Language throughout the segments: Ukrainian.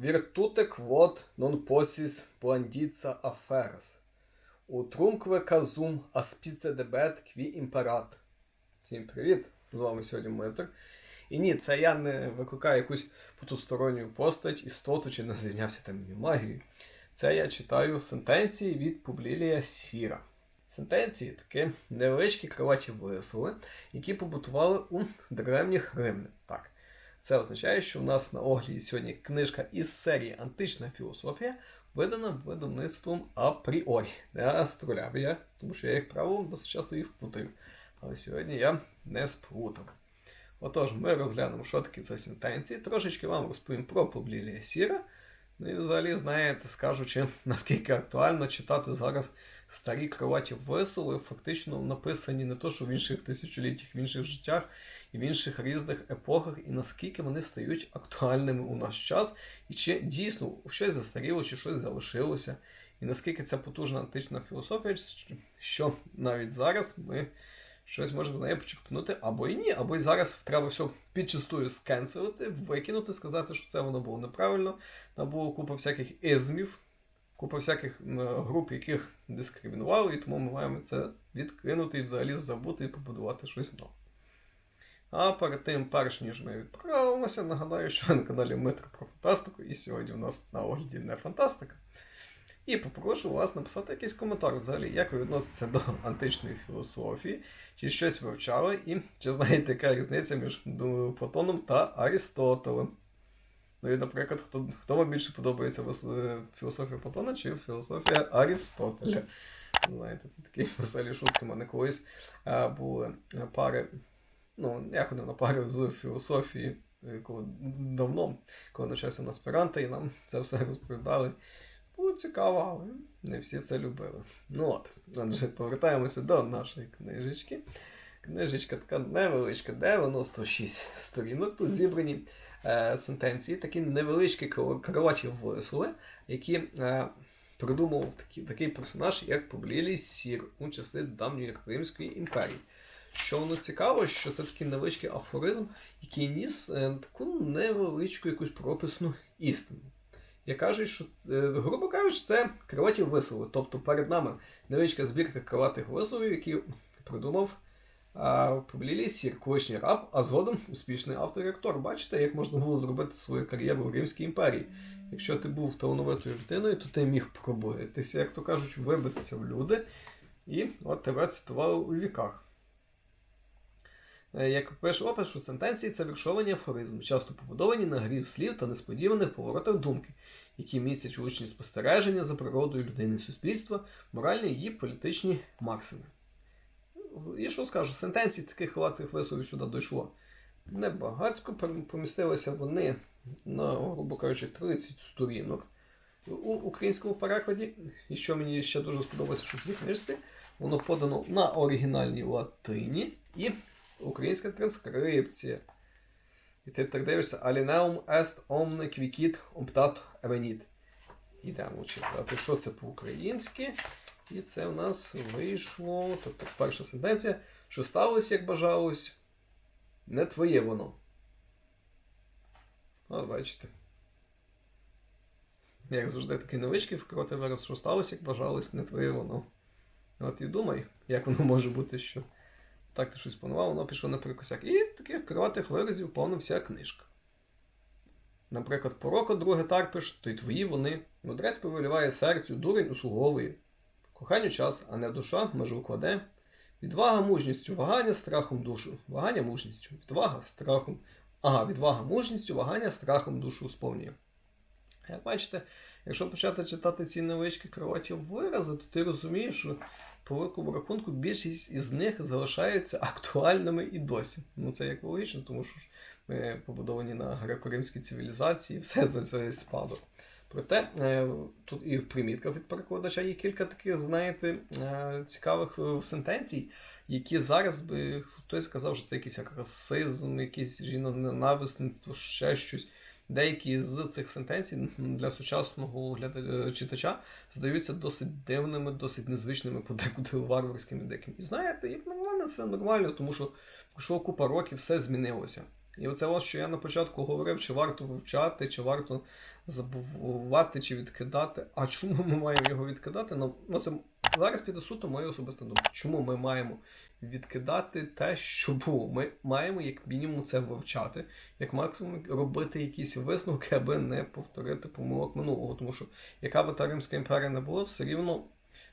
Virtute quod non possis blanditza aferas. Utrumque casum aspice debet qui imperat. Всім привіт! З вами сьогодні Митр. І ні, це я не викликаю якусь потусторонню постать, істоту чи не звільнявся там магією. Це я читаю сентенції від Публілія Сіра. Сентенції такі невеличкі криваті вислови, які побутували у древніх римлян. Так. Це означає, що в нас на огляді сьогодні книжка із серії Антична філософія, видана видавництвом апріорі, не я, тому що я, їх правило, досить часто їх путаю. Але сьогодні я не сплутав. Отож, ми розглянемо, що таке це сентенції, трошечки вам розповім про Публілія Сіра. Ну і взагалі, знаєте, скажучи, наскільки актуально читати зараз старі кроваті вислови, фактично написані не то, що в інших тисячоліттях, в інших життях і в інших різних епохах, і наскільки вони стають актуальними у наш час, і чи дійсно щось застаріло, чи щось залишилося, і наскільки це потужна антична філософія, що навіть зараз ми щось можемо з неї почерпнути або і ні, або і зараз треба все підчастую скенселити, викинути, сказати, що це воно було неправильно. Там було купа всяких ізмів, купа всяких груп, яких дискримінували, і тому ми маємо це відкинути і взагалі забути і побудувати щось нове. А перед тим, перш ніж ми відправимося, нагадаю, що на каналі Митро про фантастику, і сьогодні у нас на огляді не фантастика. І попрошу вас написати якийсь коментар взагалі, як ви відноситеся до античної філософії, чи щось вивчали, і чи знаєте, яка різниця між Платоном та Арістотелем. Ну і, наприклад, хто, хто вам більше подобається філософія Платона чи філософія Арістотеля? Знаєте, це такі веселі шутки. У мене колись а, були пари, ну, як вони на пари з філософії, е, коли давно, коли навчався на аспіранта, і нам це все розповідали. Було цікаво, але не всі це любили. Ну от, отже, повертаємося до нашої книжечки. Книжечка така невеличка, 96 сторінок. Тут зібрані е, сентенції, такі невеличкі кроваті вислови, які е, придумав такий, такий персонаж, як Публілій Сір у часи давньої Римської імперії. Що воно цікаво, що це такий невеличкий афоризм, який ніс е, таку невеличку якусь прописну істину. Я кажу, що е, грубо кажучи, це криваті вислови. Тобто перед нами невеличка збірка криватих висловів, які придумав Публілій Сір, колишній раб, а згодом успішний автор і актор. Бачите, як можна було зробити свою кар'єру в Римській імперії. Якщо ти був талановитою людиною, то ти міг пробитися, як то кажуть, вибитися в люди. І от тебе цитували у віках. Е, Як пише опис, що сентенції це віршовані афоризми, часто побудовані на грі слів та несподіваних поворотах думки, які містять влучні спостереження за природою людини суспільства, моральні і політичні максими. І що скажу, сентенцій таких хватих висловів сюди дійшло. Небагацько помістилися вони на, грубо кажучи, 30 сторінок у українському перекладі. І що мені ще дуже сподобалося, що в цій книжці воно подано на оригінальній латині і українська транскрипція. І ти так дивишся Alineum est omne quicit optat evenit. Йдемо читати, що це по-українськи. І це в нас вийшло. Тобто перша сентенція, що сталося, як бажалось, не твоє воно. От бачите. Як завжди, такий невеличкий вкроти вираз, що сталося, як бажалось, не твоє воно. От і думай, як воно може бути, що так ти щось планував, воно пішло на перекосяк. І таких криватих виразів повна вся книжка. Наприклад, пороко друге тарпиш, то й твої вони. Мудрець повеліває серцю, дурень услуговує. Коханню час, а не душа межу кладе. Відвага мужністю, вагання страхом душу. Вагання мужністю, відвага страхом. Ага, відвага мужністю, вагання страхом душу сповнює. Як бачите, якщо почати читати ці невеличкі кроваті вирази, то ти розумієш, що по великому рахунку більшість із них залишаються актуальними і досі. Ну це як логічно, тому що ми побудовані на греко-римській цивілізації, все це все спадок. Проте е, тут і в примітках від перекладача є кілька таких, знаєте, е, цікавих е, сентенцій, які зараз би хтось сказав, що це якийсь як расизм, якийсь жіноненависництво, ще щось. Деякі з цих сентенцій для сучасного гляда- читача здаються досить дивними, досить незвичними, подекуди варварськими дикими. І знаєте, як на мене, це нормально, тому що пройшло купа років, все змінилося. І оце ось, що я на початку говорив, чи варто вивчати, чи варто забувати, чи відкидати. А чому ми маємо його відкидати? Ну, ну, це зараз піде суто моя особиста думка. Чому ми маємо відкидати те, що було? Ми маємо як мінімум це вивчати, як максимум робити якісь висновки, аби не повторити помилок минулого. Тому що яка би та Римська імперія не була, все рівно.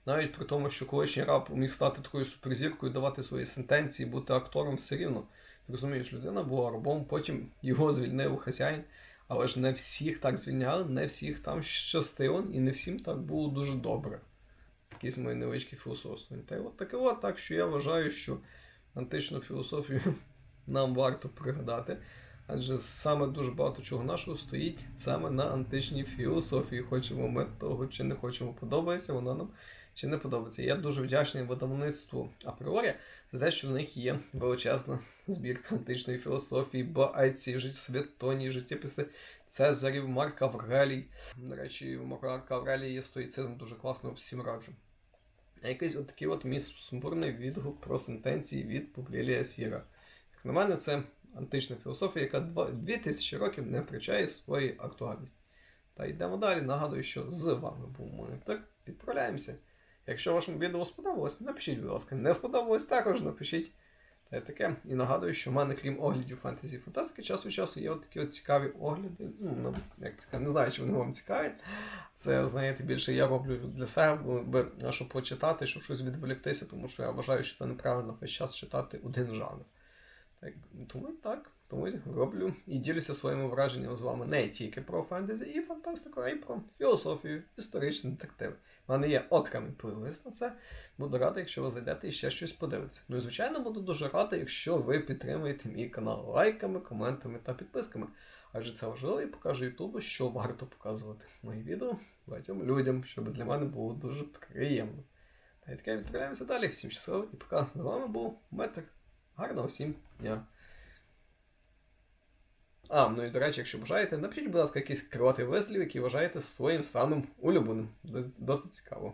Навіть при тому, що колишній раб міг стати такою суперзіркою, давати свої сентенції, бути актором, все рівно. Ти розумієш, людина була рабом, потім його звільнив хазяїн, але ж не всіх так звільняли, не всіх там щастило, і не всім так було дуже добре. Якісь мої невеличкі філософство. Та й от таке от, так що я вважаю, що античну філософію нам варто пригадати. Адже саме дуже багато чого нашого стоїть саме на античній філософії. Хочемо ми того чи не хочемо, подобається вона нам чи не подобається. Я дуже вдячний видавництву апріорі за те, що в них є величезна збірка античної філософії, Баайці, Святоні, життєписи Цезарів, Марк Аврелій. До речі, Марка Аврелія є стоїцизм дуже класно, всім раджу. Якийсь от такий от мій сумбурний відгук про сентенції від Публілія Сіра. Як на мене, це антична філософія, яка 2000 років не втрачає своєї актуальності. Та йдемо далі. Нагадую, що з вами був монітор. Відправляємося. Якщо вашому відео сподобалось, напишіть, будь ласка. Не сподобалось, також напишіть. Та й таке. І нагадую, що в мене, крім оглядів фентезі фантастики, час від часу є от такі от цікаві огляди. Ну, як цікаві, не знаю, чи вони вам цікаві. Це, знаєте, більше я роблю для себе, щоб почитати, щоб щось відволіктися, тому що я вважаю, що це неправильно весь час читати один жанр. Так, тому так, тому роблю і ділюся своїми враженнями з вами не тільки про фентезі і фантастику, а й про філософію, історичний детектив. У мене є окремий плейлист на це. Буду радий, якщо ви зайдете і ще щось подивитися. Ну і звичайно буду дуже радий, якщо ви підтримуєте мій канал лайками, коментами та підписками. Адже це важливо і покаже Ютубу, що варто показувати мої відео багатьом людям, щоб для мене було дуже приємно. Та й таке відправляємося далі. Всім щасливо і пока. З вами був Метр. Гарного всім дня. А, ну і до речі, якщо бажаєте, напишіть, будь ласка, якийсь криватий вислів, який вважаєте своїм самим улюбленим. Досить цікаво.